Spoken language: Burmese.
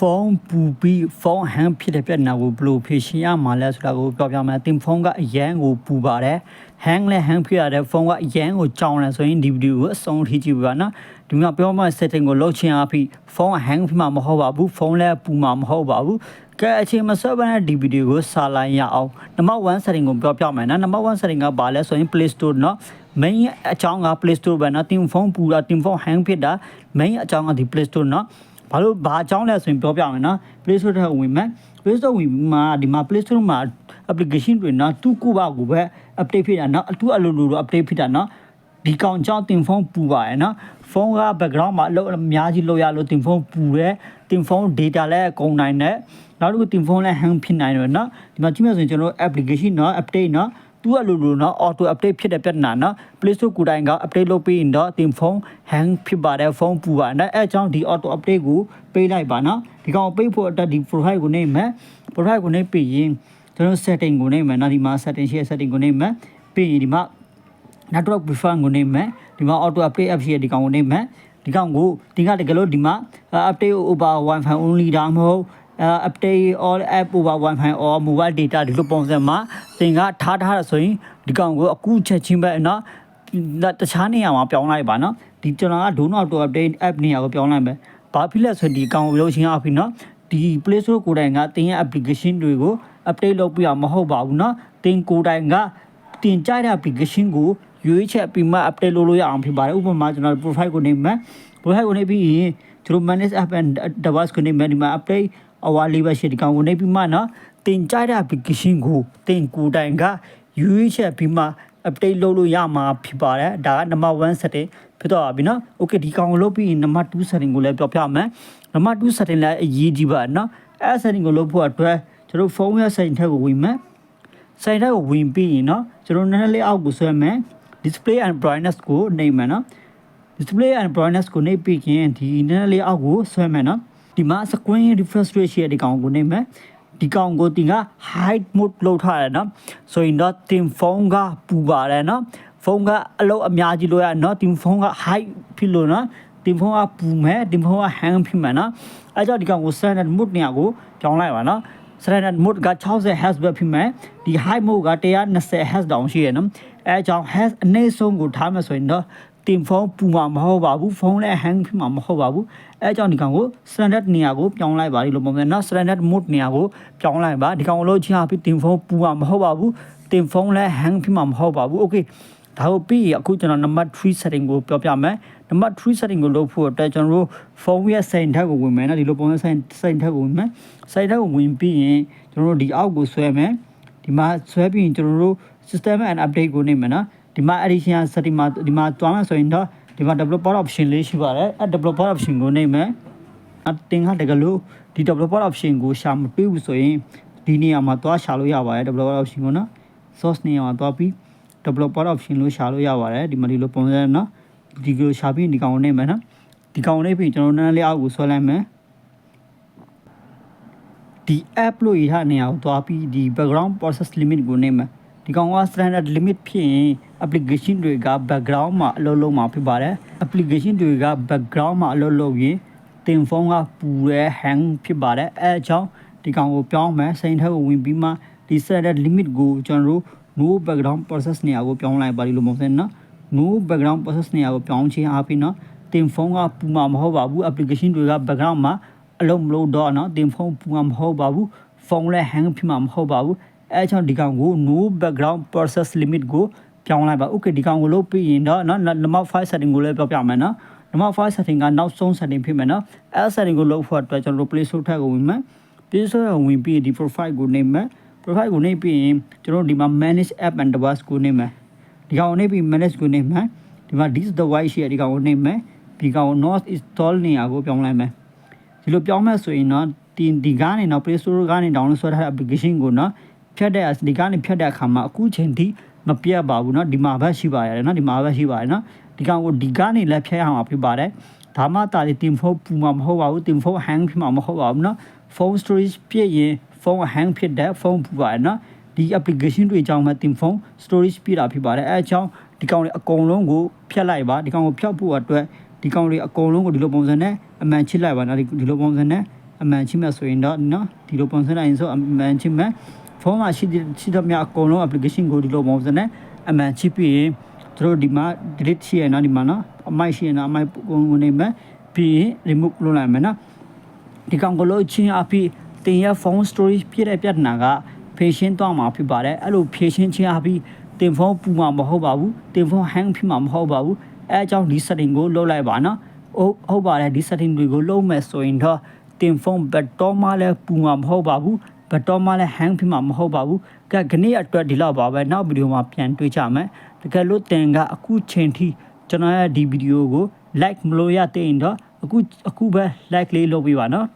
ဖုန်းပူပြီးဖုန်းဟန်ဖြစ်တဲ့ပြဿနာကိုဘယ်လိုဖြေရှင်းရမှာလဲဆိုတာကိုပြောပြမယ်တင်ဖုန်းကအရန်ကိုပူပါတယ်ဟန်လည်းဟန်ဖြစ်ရတဲ့ဖုန်းကအရန်ကိုကြောင်တယ်ဆိုရင်ဒီဗီဒီယိုကိုအဆုံးထိကြည့်ပါနော်ဒီမှာပြောမှ setting ကိုလောက်ချင်အဖြစ်ဖုန်းဟန်ဖြစ်မှာမဟုတ်ပါဘူးဖုန်းလည်းပူမှာမဟုတ်ပါဘူးကဲအချိန်မဆက်ပါနဲ့ဒီဗီဒီယိုကိုစာလိုက်ရအောင်နံပါတ်1 setting ကိုပြောပြမယ်နော်နံပါတ်1 setting ကဘာလဲဆိုရင် Play Store နော် main အကြောင်းက Play Store ပဲနော်တင်ဖုန်းပူတာတင်ဖုန်းဟန်ဖြစ်တာ main အကြောင်းကဒီ Play Store နော် ဘာလို့ဘာအကြောင်းလဲဆိုရင်ပြောပြမယ်နော် Play Store ထဲဝင်မယ် Play Store ဝင်မှာဒီမှာ Play Store မှာ application တွေနော်သူ့ကိုပါကိုပဲ update ဖြစ်တာနော်သူ့အလိုလိုလို update ဖြစ်တာနော်ဒီကောင်ကြောင့်တင်ဖုန်းပူပါရဲ့နော်ဖုန်းက background မှာအလုပ်အများကြီးလုပ်ရလို့တင်ဖုန်းပူတယ်တင်ဖုန်း data လည်းကုန်နိုင်တယ်နောက်တစ်ခုတင်ဖုန်းလည်း hang ဖြစ်နိုင်တယ်နော်ဒီမှာကြည့်မယ်ဆိုရင်ကျွန်တော် application နော် update နော် သူအလိုလိုနော် auto update ဖြစ်တဲ့ပြဿနာနော် Play Store ကိုယ်တိုင်က update လုပ်ပြီးရင်တော့တင်ဖုန်း hang ဖြစ်ပါတယ်ဖုန်းပူပါနော်အဲအကြောင်းဒီ auto update ကိုပေးလိုက်ပါနော်ဒီကောင်ပေးဖို့အတွက်ဒီ profile ကိုနေမယ် profile ကိုနေပြီးရင်ကျွန်တော် setting ကိုနေမယ်နော်ဒီမှာ setting ရှိရ setting ကိုနေမယ်ပြီးရင်ဒီမှာ network prefer ကိုနေမယ်ဒီမှာ auto update app ရှိရဒီကောင်ကိုနေမယ်ဒီကောင်ကိုဒီကတကယ်လို့ဒီမှာ update over wifi only ဒါမဟုတ် update all app over wifi or mobile data ဒီလိုပုံစံမှာသင်ကထားထားရဆိုရင်ဒီကောင်ကိုအခုချက်ချင်းပဲเนาะတခြားနေရာမှာပြောင်းလိုက်ပါเนาะဒီကျွန်တော်က do not to update app နေရာကိုပြောင်းလိုက်မယ်ဘာဖြစ်လဲဆိုရင်ဒီကောင်ကိုလို့ချင်းအဖြစ်เนาะဒီ Play Store ကိုယ်တိုင်ကသင်ရဲ့ application တွေကို update လုပ်ပြရမဟုတ်ပါဘူးเนาะသင်ကိုယ်တိုင်ကတင်ကြတဲ့ application ကိုရွေးချက်ပြီးမှ update လုပ်လို့ရအောင်ဖြစ်ပါတယ်ဥပမာကျွန်တော် profile ကိုနေမယ် profile ကိုနေပြီးရင်ကျွန်တော် manage app and device ကိုနေမယ်ဒီမှာ update အဝါလေးပဲရှိဒီကောင်ကိုနေပြီးမှနော်တင်ကြတဲ့ application ကိုတင်ကိုယ်တိုင်ကရွေးချက်ပြီးမှ update လုပ်လို့ရမှာဖြစ်ပါတယ်ဒါက number 1 setting ဖြစ်တော့ပြီနော် okay ဒီကောင်ကိုလုပ်ပြီးရင် number 2 setting ကိုလည်းပြောပြမယ် number 2 setting လည်းအရေးကြီးပါနော်အဲ setting ကိုလုပ်ဖို့အတွက်ကျွန်တော်ဖုန်းရဲ့ setting ထက်ကိုဝင်မယ် setting ထက်ကိုဝင်ပြီးရင်နော်ကျွန်တော်နည်းနည်းလေးအောက်ကိုဆွဲမယ် display and brightness ကိုနှိပ်မယ်နော် display and brightness ကိုနှိပ်ပြီးရင်ဒီနည်းနည်းလေးအောက်ကိုဆွဲမယ်နော် ဒီမှာ screen refresh rate ရှိတဲ့ဒီကောင်ကိုနှိပ်မယ်ဒီကောင်ကိုတင်က hide mode လုပ်ထားတယ်နော်ဆိုရင်တော့တင်ဖုန်းကပူပါတယ်နော်ဖုန်းကအလုပ်အများကြီးလုပ်ရနော်တင်ဖုန်းက hide ဖြစ်လို့နော်တင်ဖုန်းကပူမယ်တင်ဖုန်းက hang ဖြစ်မယ်နော်အဲကြောင့်ဒီကောင်ကို standard mode နေရာကိုပြောင်းလိုက်ပါနော် standard mode က60 Hz ပဲဖြစ်မယ်ဒီ high mode က120 Hz တောင်ရှိရနော်အဲကြောင့် Hz အနည်းဆုံးကိုထားမယ်ဆိုရင်တော့ တင်ဖုန်းပူမှာမဟုတ်ပါဘူးဖုန်းလည်း hang ဖြစ်မှာမဟုတ်ပါဘူးအဲကြောင့်ဒီကောင်ကို standard နေရာကိုပြောင်းလိုက်ပါဒီလိုပုံစံနော် standard mode နေရာကိုပြောင်းလိုက်ပါဒီကောင်ကိုလို့ချင်းအဖြစ်တင်ဖုန်းပူမှာမဟုတ်ပါဘူးတင်ဖုန်းလည်း hang ဖြစ်မှာမဟုတ်ပါဘူး okay ဒါကိုပြီးရင်အခုကျွန်တော် number 3 setting ကိုပြောပြမယ် number 3 setting ကိုလုပ်ဖို့အတွက်ကျွန်တော်တို့ phone ရဲ့ setting ထက်ကိုဝင်မယ်နော်ဒီလိုပုံစံ setting setting ထက်ကိုဝင်မယ် setting ထက်ကိုဝင်ပြီးရင်ကျွန်တော်တို့ဒီအောက်ကိုဆွဲမယ်ဒီမှာဆွဲပြီးရင်ကျွန်တော်တို့ system and update ကိုနေမယ်နော် ဒီမှာ addition setting မှာဒီမှာတွားမယ်ဆိုရင်တော့ဒီမှာ developer option လေးရှိပါတယ်အဲ developer option ကိုနေမယ်အတင်ကတကလို့ဒီ developer option ကိုရှာမတွေ့ဘူးဆိုရင်ဒီနေရာမှာတွားရှာလို့ရပါတယ် developer option ကိုနော် source နေရာမှာတွားပြီး developer option လို့ရှာလို့ရပါတယ်ဒီမှာဒီလိုပုံစံနော်ဒီလိုရှာပြီးဒီကောင်ကိုနေမယ်နော်ဒီကောင်ကိုနေပြီးကျွန်တော်နည်းနည်းလေးအောက်ကိုဆွဲလိုက်မယ်ဒီ app လို့ရထားနေရာကိုတွားပြီးဒီ background process limit ကိုနေမယ် ဒီကောင်က standard limit ဖြစ်ရင် application တွေက background မှာအလုပ်လုပ်မှာဖြစ်ပါတယ် application တွေက background မှာအလုပ်လုပ်ရင်တင်ဖုန်းကပူရဲ hang ဖြစ်ပါတယ်အဲအကြောင်းဒီကောင်ကိုပြောင်းမယ်စိန်ထက်ကိုဝင်ပြီးမှဒီ standard limit ကိုကျွန်တော်တို့ no background process နေရာကိုပြောင်းလိုက်ပါဒီလိုမျိုးစင်နော် no background process နေရာကိုပြောင်းခြင်းအပြင်နော်တင်ဖုန်းကပူမှာမဟုတ်ပါဘူး application တွေက background မှာအလုံးမလို့တော့နော်တင်ဖုန်းပူမှာမဟုတ်ပါဘူးဖုန်းလည်း hang ဖြစ်မှာမဟုတ်ပါဘူး အဲကြောင့်ဒီကောင်ကို no background process limit ကိုပြောင်းလိုက်ပါ okay ဒီကောင်ကိုလုပ်ပြီးရင်တော့နော် number 5 setting ကိုလည်းပြောပြမယ်နော် number 5 setting ကနောက်ဆုံး setting ဖြစ်မယ်နော်အဲ setting ကိုလုပ်ဖို့အတွက်ကျွန်တော်တို့ play store ထက်ကိုဝင်မယ် play store ကိုဝင်ပြီးဒီ profile ကိုနေမယ် profile ကိုနေပြီးရင်ကျွန်တော်တို့ဒီမှာ manage app and device ကိုနေမယ်ဒီကောင်ကိုနေပြီး manage ကိုနေမယ်ဒီမှာ this device ရှိရဒီကောင်ကိုနေမယ်ဒီကောင်ကို not install နေရာကိုပြောင်းလိုက်မယ်ဒီလိုပြောင်းမဲ့ဆိုရင်တော့ဒီဒီကနေတော့ play store ကနေ download ဆွဲထားတဲ့ application ကိုနော် ဖြတ်တဲ့ဒီကနေဖြတ်တဲ့အခါမှာအခုချိန်ထိမပြတ်ပါဘူးเนาะဒီမှာပဲရှိပါရတယ်เนาะဒီမှာပဲရှိပါတယ်เนาะဒီကောင်ကိုဒီကနေလည်းဖြတ်ရမှာဖြစ်ပါတယ်ဒါမှတာဒီတင်ဖို့ပူမှာမဟုတ်ပါဘူးတင်ဖို့ hang ဖြစ်မှာမဟုတ်ပါဘူးเนาะ phone storage ပြည့်ရင်ဖုန်း hang ဖြစ်တဲ့ဖုန်းပူပါတယ်နော်ဒီ application တွေအကြောင်းမှတင်ဖုန်း storage ပြတာဖြစ်ပါတယ်အဲအကြောင်းဒီကောင်တွေအကုန်လုံးကိုဖျက်လိုက်ပါဒီကောင်ကိုဖျောက်ဖို့အတွက်ဒီကောင်တွေအကုန်လုံးကိုဒီလိုပုံစံနဲ့အမှန်ချစ်လိုက်ပါနော်ဒီလိုပုံစံနဲ့ အမှန်ချင်းမဲ့ဆိုရင်တော့နော်ဒီလိုပုံစံတိုင်းဆိုအမှန်ချင်းမဲ့ ဖုန်းမှာရှိတဲ့ရှိသမျှအကုန်လုံး application ကိုဒီလိုပုံစံနဲ့အမှန်ချစ်ပြီးရင်တို့ဒီမှာ delete ရှိရနော်ဒီမှာနော်အမိုက်ရှိရနော်အမိုက်ပုံနေမဲ့ပြီးရင် remove လုပ်လိုက်မယ်နော်ဒီကောင်ကလို့ချင်းအဖြစ်တင်ရဖုန်း storage ပြည့်တဲ့ပြဿနာကဖြည့်ရှင်းသွားမှာဖြစ်ပါတယ်အဲ့လိုဖြည့်ရှင်းခြင်းအဖြစ်တင်ဖုန်းပူမှာမဟုတ်ပါဘူးတင်ဖုန်း hang ဖြစ်မှာမဟုတ်ပါဘူးအဲအကြောင်းဒီ setting ကိုလုပ်လိုက်ပါနော်ဟုတ်ဟုတ်ပါတယ်ဒီ setting တွေကိုလုပ်မယ်ဆိုရင်တော့တင်ဖုန်းဘတ်တော်မှလည်းပူမှာမဟုတ်ပါဘူး ဘတ်တော်မှလည်း hang ဖြစ်မှာမဟုတ်ပါဘူးကဲခဏအတွက်ဒီလောက်ပါပဲနောက်ဗီဒီယိုမှာပြန်တွေ့ကြမယ်တကယ်လို့တင်ကအခုချိန်ထိကျွန်တော်ရဲ့ဒီဗီဒီယိုကို like မလို့ရတဲ့ရင်တော့အခုအခုပဲ like လေးလုပ်ပေးပါနော်